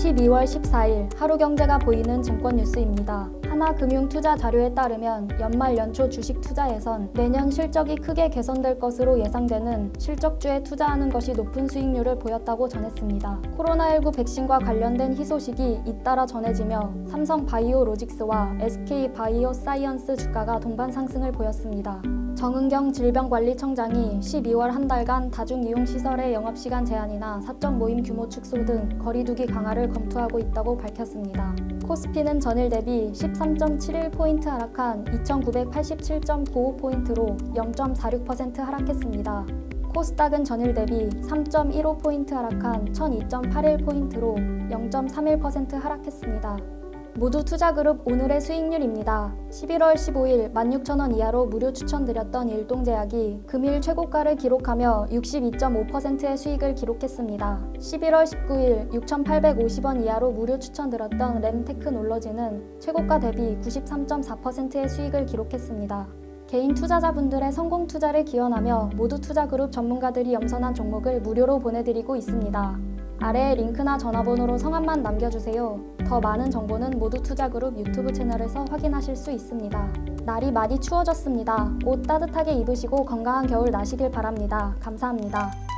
12월 14일 하루 경제가 보이는 증권 뉴스입니다. 하나금융투자 자료에 따르면 연말 연초 주식 투자에선 내년 실적이 크게 개선될 것으로 예상되는 실적주에 투자하는 것이 높은 수익률을 보였다고 전했습니다. 코로나19 백신과 관련된 희소식이 잇따라 전해지며 삼성 바이오로직스와 SK 바이오 사이언스 주가가 동반 상승을 보였습니다. 정은경 질병관리청장이 12월 한 달간 다중이용시설의 영업시간 제한이나 사적 모임 규모 축소 등 거리두기 강화를 검토하고 있다고 밝혔습니다. 코스피는 전일 대비 13.71포인트 하락한 2987.95포인트로 0.46% 하락했습니다. 코스닥은 전일 대비 3.15포인트 하락한 1002.81포인트로 0.31% 하락했습니다. 모두 투자그룹 오늘의 수익률입니다. 11월 15일 16,000원 이하로 무료 추천드렸던 일동제약이 금일 최고가를 기록하며 62.5%의 수익을 기록했습니다. 11월 19일 6,850원 이하로 무료 추천드렸던 램테크놀러지는 최고가 대비 93.4%의 수익을 기록했습니다. 개인 투자자분들의 성공 투자를 기원하며 모두 투자그룹 전문가들이 염선한 종목을 무료로 보내드리고 있습니다. 아래에 링크나 전화번호로 성함만 남겨주세요. 더 많은 정보는 모두 투자그룹 유튜브 채널에서 확인하실 수 있습니다. 날이 많이 추워졌습니다. 옷 따뜻하게 입으시고 건강한 겨울 나시길 바랍니다. 감사합니다.